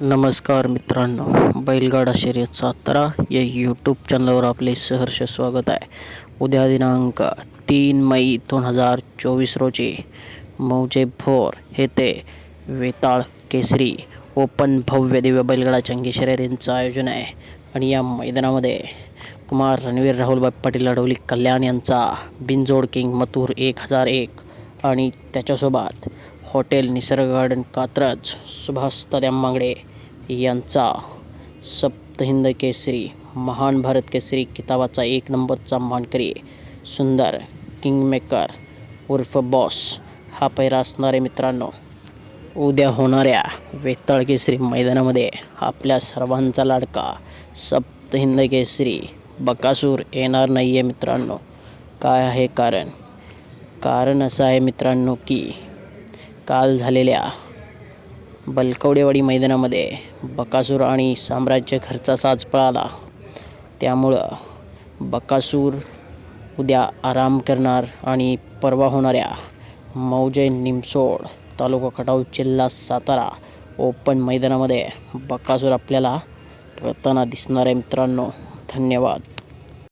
नमस्कार मित्रांनो बैलगाडा शर्यत सातारा या यूट्यूब चॅनलवर आपले सहर्ष स्वागत आहे. उद्या दिनांक तीन मई दोन हजार चोवीस रोजी मौजे भोर येथे वेताळ केसरी ओपन भव्य दिव्य बैलगाडा चंगी शर्यतींचं आयोजन आहे. आणि या मैदानामध्ये कुमार रणवीर राहुलबाई पाटील अडवली कल्याण यांचा बिनजोड किंग मथुर एक हजार एक आणि त्याच्यासोबत हॉटेल निसर्ग गार्डन कात्रज सुभाष तद्याम मांगडे यांचा सप्तहिंद केसरी महान भारत केसरी किताबाचा एक नंबरचा मानकरी सुंदर किंगमेकर उर्फ बॉस हा पैरा असणारे मित्रांनो उद्या होणाऱ्या वेताळ केसरी मैदानामध्ये आपल्या सर्वांचा लाडका सप्तहिंद केसरी बकासूर येणार नाही आहे मित्रांनो. काय आहे कारण? कारण असं आहे मित्रांनो की काल झालेल्या बलकवडेवाडी मैदानामध्ये बकासूर आणि साम्राज्य घरचा साज पळाला. त्यामुळं बकासूर उद्या आराम करणार आणि परवा होणाऱ्या मौजे निमसोड तालुका खटाव जिल्हा सातारा ओपन मैदानामध्ये बकासूर आपल्याला करताना दिसणार आहे मित्रांनो. धन्यवाद.